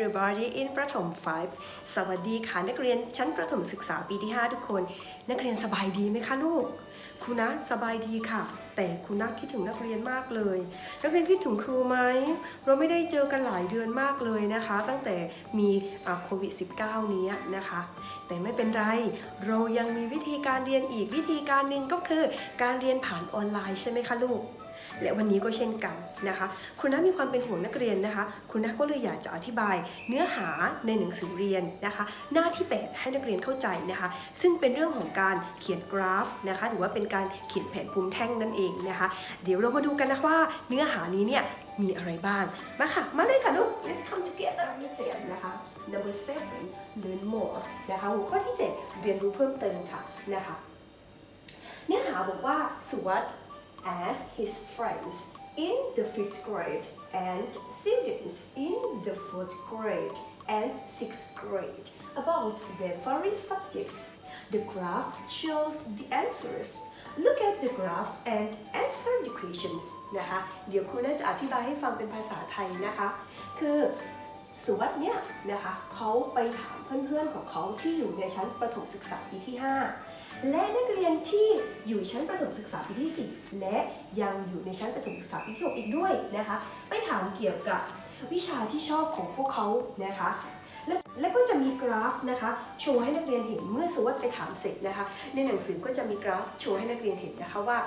everybody in ประถม 5 สวัสดีค่ะนักเรียนชั้นประถมศึกษาปีที่ 5 ทุกคน นักเรียนสบายดีไหมคะลูก ครูนะสบายดีค่ะ แต่ครูนะคิดถึงนักเรียนมากเลย นักเรียนคิดถึงครูไหม เราไม่ได้เจอกันหลายเดือนมากเลยนะคะ ตั้งแต่มีโควิด -19 นี้นะคะ แต่ไม่เป็นไร เรายังมีวิธีการเรียนอีกวิธีการหนึ่งก็คือการเรียนผ่านออนไลน์ใช่ไหมคะลูก และวันนี้ก็เช่นกันนะคะคุณน้ามีความเป็นห่วงนักเรียนนะคะคุณน้าก็เลยอยากจะอธิบายเนื้อหาในหนังสือเรียนนะคะ หน้าที่ 8 ให้นักเรียนเข้าใจนะคะ ซึ่งเป็นเรื่องของการเขียนกราฟนะคะ หรือว่าเป็นการเขียนแผนภูมิแท่งนั่นเองนะคะ เดี๋ยวเรามาดูกันนะว่าเนื้อหานี้เนี่ยมีอะไรบ้าง มาค่ะ มาเลยค่ะลูก let's come together ที่เจ็ดนะคะ number seven learn more นะคะ หัวข้อที่ 7 เรียนรู้เพิ่มเติมค่ะนะคะ เนื้อหาบอกว่าสุ วัสด์ asked his friends in the fifth grade and students in the fourth grade and sixth grade about their favorite subjects. The graph shows the answers. Look at the graph and answer the questions นะคะ เดี๋ยวครูน่าจะอธิบายให้ฟังเป็นภาษาไทยนะคะ คือสุวัสด์เนี่ยนะคะเขาไปถามเพื่อนๆของเขาที่อยู่ในชั้นประถมศึกษาปีที่ 5 และนักเรียนที่อยู่ชั้นประถมศึกษาปีที่ 4 และยังอยู่ในชั้นประถมศึกษาปีที่ 6 อีกด้วยนะคะ ไปถามเกี่ยวกับวิชาที่ชอบของพวกเขานะคะ และและก็จะมีกราฟนะคะโชว์ให้นักเรียนเห็นเมื่อสุวัสด์ไปถามเสร็จนะคะ ในหนังสือก็จะมีกราฟโชว์ให้นักเรียนเห็นนะคะว่า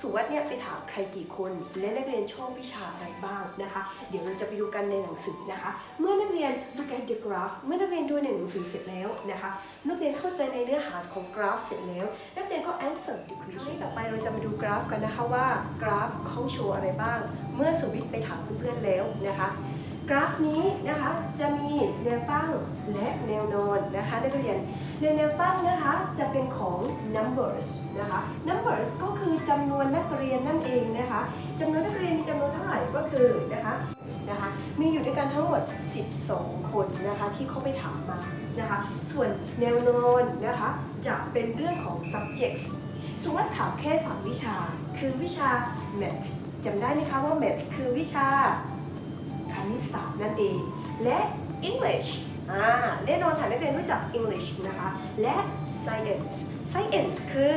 สุวัสด์เนี่ยไปถามใครกี่คนและนักเรียนชอบวิชาอะไรบ้างนะคะ เดี๋ยวเราจะไปดูกันในหนังสือนะคะ เมื่อนักเรียน look at the graph เมื่อนักเรียนดูในหนังสือเสร็จแล้วนะคะนักเรียนเข้าใจในเนื้อหาของกราฟเสร็จแล้ว นักเรียนก็ answer the question ต่อไปเราจะมาดูกราฟกันนะคะว่ากราฟเขาโชว์อะไรบ้าง เมื่อสวิตไปถามเพื่อนๆแล้วนะคะกราฟนี้นะคะจะมีแนวตั้งและแนวนอนนะคะนักเรียนในแนวตั้งนะคะจะเป็นของ numbers นะคะ numbers ก็ จำนวนนักเรียนนั่นเองนะคะจำนวนนักเรียนมีจำนวนเท่าไหร่ก็คือนะคะนะคะ มีอยู่ด้วยกันทั้งหมด 12 คนนะคะที่เขาไปถามมานะคะ ส่วนแนวนอนนะคะจะเป็นเรื่องของ subjects สมมติถามแค่ 3 วิชา คือวิชา math จำได้ไหมคะว่า math คือวิชาคณิตศาสตร์นั่นเอง และ English อ่าแน่นอนค่ะนักเรียนรู้จัก English นะคะ และ Science Science คือ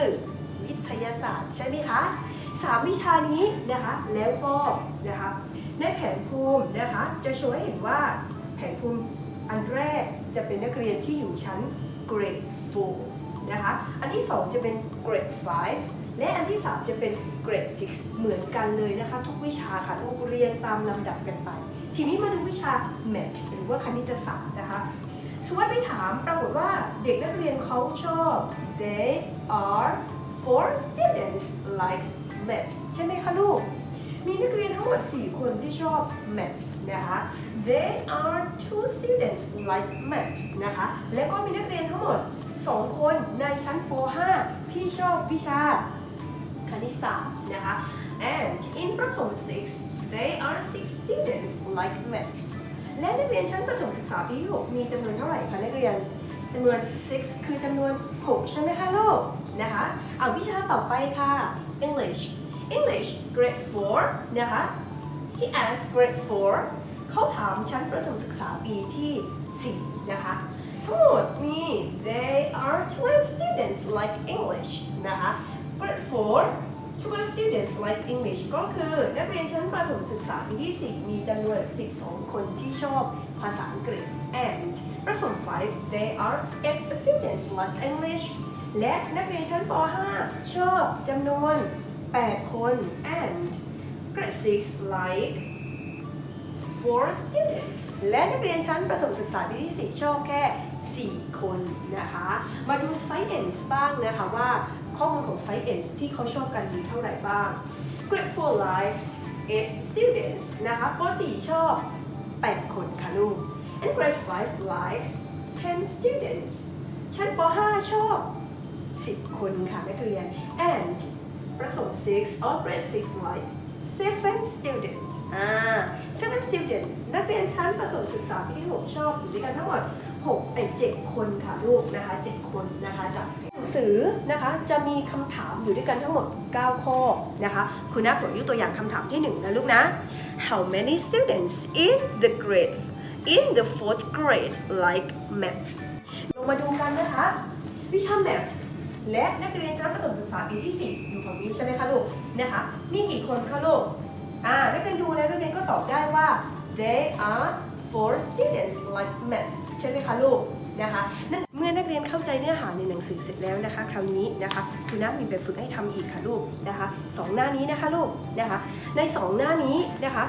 วิทยาศาสตร์ใช่ไหมคะสามวิชานี้นะคะแล้วก็นะคะในแผนภูมินะคะจะโชว์ให้เห็นว่าแผนภูมิอันแรกจะเป็นนักเรียนที่อยู่ชั้น grade 4นะคะ อันที่ 2 จะเป็น grade 5และอันที่ 3 จะเป็น grade 6เหมือนกันเลยนะคะ ทุกวิชาค่ะทุกเรียนตามลำดับกันไป ทีนี้มาดูวิชา math หรือว่าคณิตศาสตร์นะคะสวัสดีถามปรากฏว่าเด็กนักเรียนเขาชอบ they are four students like math ใช่ไหมคะลูก มีนักเรียนทั้งหมด 4 คนที่ชอบ math นะคะ they are two students like math นะคะ และก็มีนักเรียนทั้งหมด 2 คนในชั้นป .5 ที่ชอบวิชาคณิตศาสตร์นะคะ and in ประถม 6 they are six students like math และนักเรียนชั้นประถมศึกษาปีที่6มีจำนวนเท่าไหร่คะนักเรียนจำนวน 6 คือจำนวน 6 ใช่ไหมคะลูกนะคะ เอาวิชาต่อไปค่ะ English English grade 4 นะคะ he asked grade 4 เขาถามชั้นประถมศึกษาปีที่ 4 นะคะ ทั้งหมดมี they are 12 students like English นะคะ grade 4 12 students like English ก็คือ นักเรียนชั้นประถมศึกษาปีที่ 4 มีจำนวน 12 คนที่ชอบภาษาอังกฤษ and ประถม 5 they are 8 students like English และนักเรียนชั้นป .5 ชอบจำนวน 8 คน and grade 6 like four students และนักเรียนชั้นประถมศึกษาปีที่ 4 ชอบแค่ 4 คนนะคะ มาดู science บ้างนะคะว่า ข้อมูลของ science ที่เขาชอบกันมีเท่าไหร่บ้าง grade 4 likes 8 students นะคะป .4 ชอบ 8 คนค่ะลูก and grade 5 likes 10 students ชั้นป .5 ชอบ 10 คนค่ะนักเรียน and ประถม6 or grade 6 like seven students อ่า seven students นักเรียนชั้นประถมศึกษาปีที่6ชอบอยู่ด้วยกันทั้งหมด 6เป็น 7 คนค่ะลูกนะคะ 7 คนนะคะจากหนังสือนะคะจะมีคำถามอยู่ด้วยกันทั้งหมด 9 ข้อนะคะคุณน้าขอยกตัวอย่างคำถามที่ 1 นะลูกนะ How many students in the grade in the fourth grade like math ลงมาดูกันนะคะ วิชา math และนักเรียนชั้นประถมศึกษาปีที่4อยู่ฝั่งนี้ใช่ไหมคะลูกนะคะมีกี่คนคะลูกอ่านักเรียนดูแล้วนักเรียนก็ตอบได้ว่า they are four students like math ใช่ไหมคะลูกนะคะนั่นเมื่อนักเรียนเข้าใจเนื้อหาในหนังสือเสร็จแล้วนะคะ คราวนี้นะคะคุณน้ามีแบบฝึกให้ทำอีกค่ะลูกนะคะสองหน้านี้นะคะลูกนะคะ ในสองหน้านี้นะคะ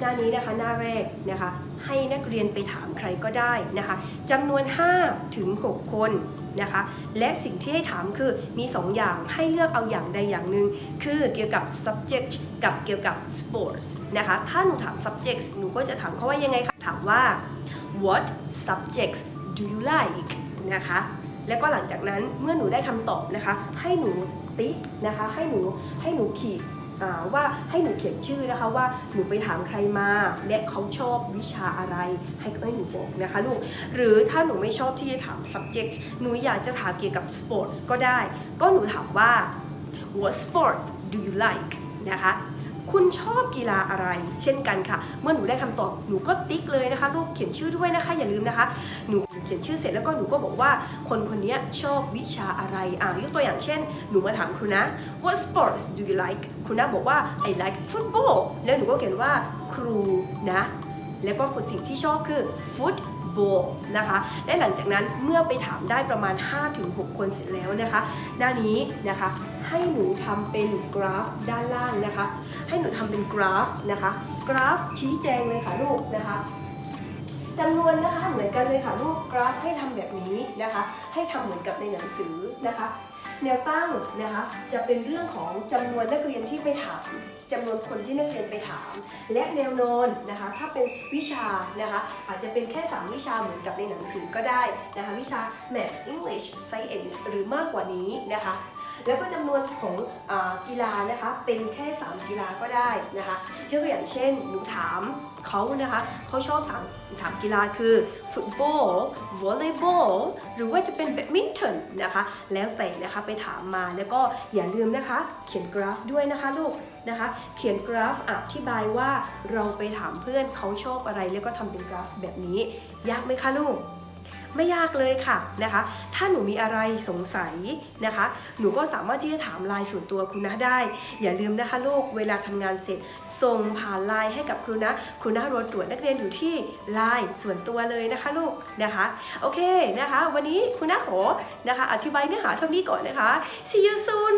หน้านี้นะคะหน้าแรกนะคะ ให้นักเรียนไปถามใครก็ได้นะคะจำนวน5ถึง6คน นะคะ และสิ่งที่ให้ถามคือมี 2 อย่างให้เลือกเอาอย่างใดอย่างหนึ่งคือเกี่ยวกับ subject กับเกี่ยวกับ sports นะคะ ถ้าหนูถาม subjects หนูก็จะถามเขาว่ายังไงคะถามว่า what subjects do you like นะคะ แล้วก็หลังจากนั้นเมื่อหนูได้คำตอบนะคะ ให้หนูติ๊กนะคะ ให้หนูให้หนูขีด ว่าให้หนูเขียนชื่อนะคะว่าหนูไปถามใครมาและเขาชอบวิชาอะไร ให้ให้หนูบอกนะคะลูกหรือถ้าหนูไม่ชอบที่จะถาม subject หนูอยากจะถามเกี่ยวกับ sports ก็ได้ ก็หนูถามว่า what sports do you like นะคะ คุณชอบกีฬาอะไร เช่นกันค่ะ เมื่อหนูได้คำตอบหนูก็ติ๊กเลยนะคะลูกเขียนชื่อด้วยนะคะอย่าลืมนะคะ หนูเขียนชื่อเสร็จแล้วก็หนูก็บอกว่า คนคนนี้ชอบวิชาอะไรอ่ายกตัวอย่างเช่น หนูมาถามครูนะ what sports do you like ครูนะบอกว่า I like football แล้วหนูก็เขียนว่าครูนะ แล้วก็คนสิ่งที่ชอบคือ football นะคะ และหลังจากนั้นเมื่อไปถามได้ประมาณ 5-6 คนเสร็จแล้วนะคะ หน้านี้นะคะให้หนูทำเป็นกราฟด้านล่างนะคะ ให้หนูทำเป็นกราฟนะคะ กราฟชี้แจงเลยค่ะลูกนะคะจำนวนนะคะเหมือนกันเลยค่ะลูกกราฟให้ทำแบบนี้นะคะ ให้ทำเหมือนกับในหนังสือนะคะ แนวตั้งนะคะจะเป็นเรื่องของจำนวนนักเรียนที่ไปถามจำนวนคนที่นักเรียนไปถาม และแนวนอนนะคะถ้าเป็นวิชานะคะอาจจะเป็นแค่ 3 วิชาเหมือนกับในหนังสือก็ได้นะคะวิชา Math English Science หรือมากกว่านี้นะคะ แล้วก็จำนวนของอกีฬานะคะเป็นแค่ 3 กีฬาก็ได้นะคะยกตัวอย่างเช่นหนูถามเขานะคะเขาชอบถามถามกีฬาคือฟุตบอลวอลเลย์บอลหรือว่าจะเป็นแบดมินตันนะคะแล้วแต่นะคะไปถามมาแล้วก็อย่าลืมนะคะ เขียนกราฟด้วยนะคะลูกนะคะ เขียนกราฟอธิบายว่าเราไปถามเพื่อนเขาชอบอะไร แล้วก็ทำเป็นกราฟแบบนี้ ยากไหมคะลูก ไม่ยากเลยค่ะนะคะ ถ้าหนูมีอะไรสงสัยนะคะ หนูก็สามารถที่จะถามไลน์ส่วนตัวครูนะได้ อย่าลืมนะคะลูก เวลาทำงานเสร็จ ส่งผ่านไลน์ให้กับครูนะ ครูนะรอตรวจนักเรียนอยู่ที่ไลน์ส่วนตัวเลยนะคะลูกนะคะ โอเคนะคะ วันนี้ครูนะขอนะคะ อธิบายเนื้อหาเท่านี้ก่อนนะคะ see you soon